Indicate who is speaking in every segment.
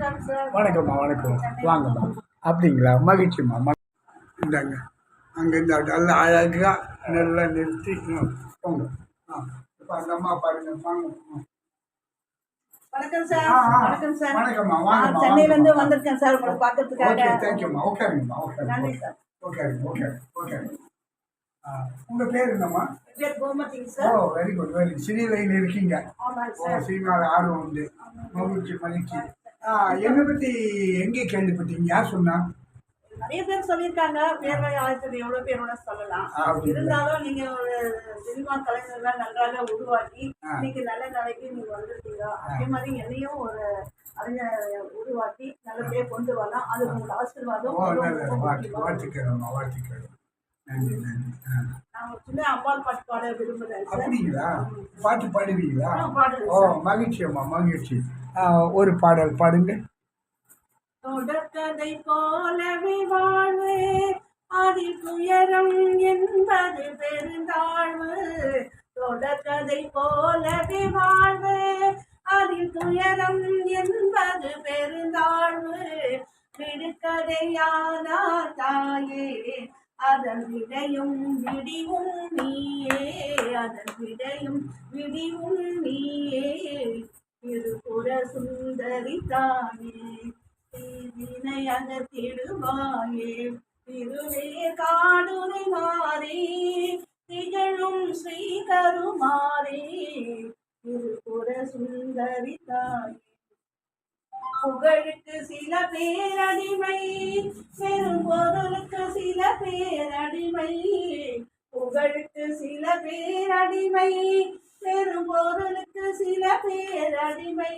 Speaker 1: வணக்கம்மா வணக்கம். வாங்கம்மா. அப்படிங்களா? மகிழ்ச்சிம்மா. ம இந்தாங்க. அங்கே இந்த நல்லா அழகாக நல்லா நிறுத்தி. ம், போங்க. ஆ இப்போ அந்த அம்மா பாருங்க. வாங்க. ம்.
Speaker 2: வணக்கம் சார். வணக்கம் சார்.
Speaker 1: வணக்கம்மா, வாங்கம்மா,
Speaker 2: சென்னையில இருந்து. வந்திருக்கேன் சார் உங்களை
Speaker 1: ஓகே
Speaker 2: பார்க்கறதுக்காக
Speaker 1: தேங்க்யூம்மா. ஓகேங்கம்மா ஓகே
Speaker 2: நன்றி சார்.
Speaker 1: Okay okay okay. ஆ உங்கள் பேர் என்னம்மா? Oh very good very line இருக்கீங்க.
Speaker 2: சார்.
Speaker 1: சினிமாவில் ஆர்வம் உண்டு. மகிழ்ச்சி மகிழ்ச்சி. என்னை பற்றி எங்கே கேள்விப்பட்டீங்க? யார் சொன்னா?
Speaker 2: நிறைய பேர் சொல்லியிருக்காங்க. பேர்வை ஆயிரத்தி எவ்வளோ பேர் வேணா சொல்லலாம்? இருந்தாலும் நீங்க ஒரு சினிமா கலைஞர்கள் நன்றாக உருவாக்கி. இன்னைக்கு நல்ல நிலைக்கு நீங்க வந்திருக்கீங்க. அதே மாதிரி என்னையும் ஒரு அறிஞர் உருவாக்கி நல்லபடியா கொண்டு வரலாம். அது உங்களோட ஆசீர்வாதம்
Speaker 1: வாழ்த்துக்கிறோம் நன்றி நன்றி அப்படிங்களா? பாட்டு பாடுவீங்களா? ஓ மகிழ்ச்சி அம்மா மகிழ்ச்சி. ஒரு பாடல் பாடுங்க.
Speaker 2: தொடர்கதை போலவே வாழ்வு அதில் துயரம் என்பது பெருந்தாழ்வு. தொடர்கதை போலவே வாழ்வு அதில் துயரம் என்பது பெருந்தாழ்வு. விடுகதையானா தாயே அதன் விடையும் விடிவும் நீயே அதன் விடையும் விடிவும் நீயே. திருபுர சுந்தரி தாயே தீவினை அகத்திடுவாயே திருவே காடுரை மாறி திகழும் ஸ்ரீகருமாறே. திருபுர சுந்தரி தாயே. புகழுக்கு சில பேரடிமை பெரும் பொருள் சில பேரடிமை புகழுக்கு சில பேரடிமை பெரும்பொருளுக்கு சில பேரடிமை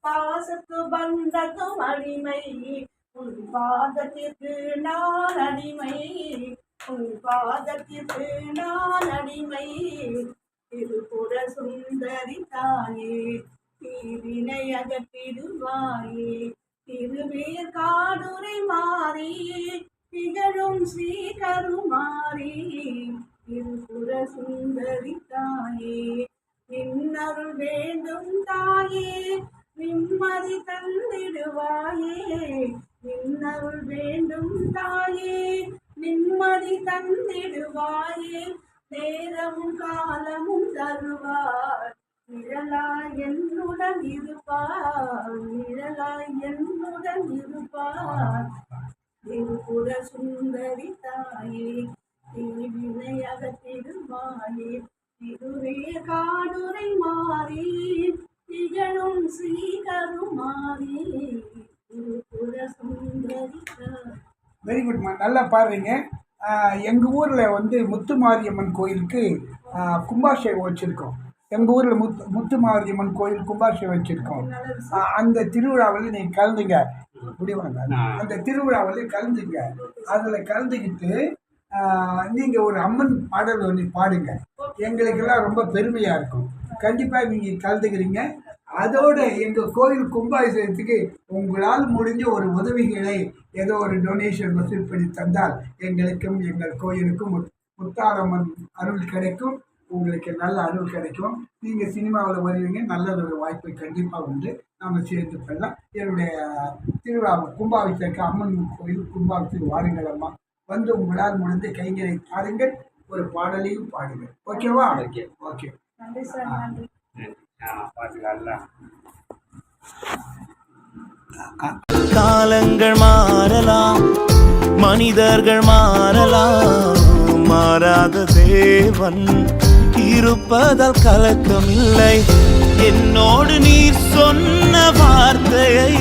Speaker 2: பாசத்து பந்தத்தும் அடிமை. உன் பாதத்திற்கு நான் அடிமை. உன் பாதத்திற்கு நான் அடிமை. திருப்புர சுந்தரி தாயே தீவினை அகற்றிடுவாயே. திருவேர் காடுரை மாறி திகழும் ஸ்ரீகருமாறி திருபுர சுந்தரி தாயே. நின்னருள் வேண்டும் தாயே நிம்மதி தந்திடுவாயே. நின்னருள் வேண்டும் தாயே நிம்மதி தந்திடுவாயே. நேரமும் காலமும் தருவார் நிழலாய் என்னுடன் இருப்பார் நிழலாய் என்னுடன் இருப்பார். சுந்தரி தாயே தீவினை அகத்திடுவாயே திருவே காடுரை மாறி திகழும் ஸ்ரீகருமாறி திருப்புர சுந்தரி
Speaker 1: வெரி குட்மா நல்லா பாடுறீங்க எங்கள் ஊரில் வந்து முத்து மாரியம்மன் கோயிலுக்கு ஆ, கும்பாபிஷேகம் வச்சுருக்கோம். எங்கள் ஊரில் முத்து முத்து மாரியம்மன் கோயில் கும்பாபிஷேகம் வச்சுருக்கோம். அந்த திருவிழாவில் நீங்கள் கலந்துங்க. முடிவாங்க. அந்த திருவிழாவில் கலந்துங்க. அதில் கலந்துக்கிட்டு நீங்கள் ஒரு அம்மன் பாடல் ஒன்று பாடுங்க. எங்களுக்கெல்லாம் ரொம்ப பெருமையாக இருக்கும். கண்டிப்பாக நீங்கள் கலந்துக்கிறீங்க. அதோட எங்கள் கோயில் கும்பாபிஷேகத்துக்கு உங்களால் முடிஞ்ச ஒரு உதவிகளை ஏதோ ஒரு டொனேஷன் வசூல் பண்ணி தந்தால் எங்களுக்கும் எங்கள் கோயிலுக்கும் முத்- முத்தாரம்மன் அருள் கிடைக்கும். உங்களுக்கு நல்ல அருள் கிடைக்கும். நீங்கள் சினிமாவில் வருவீங்க நல்ல ஒரு வாய்ப்பு கண்டிப்பாக உண்டு. நாம் சேர்ந்து பண்ணலாம். என்னுடைய திருவிழா கும்பாபிஷேகம் அம்மன் கோயில் கும்பாபிஷேகம் வாருங்கள் அம்மா. வந்து உங்களால் முடிந்த கைகளை பாருங்கள். ஒரு பாடலையும் பாடுங்கள். ஓகேவா
Speaker 3: ஓகே.
Speaker 1: ஓகே
Speaker 2: நன்றி சார் நன்றி.
Speaker 3: பார்த்துக்கலாம்
Speaker 4: காலங்கள் மாறலாம் மனிதர்கள் மாறலாம். மாறாத தேவன் இருப்பதால் கலக்கமில்லை. என்னோடு நீர் சொன்ன வார்த்தையை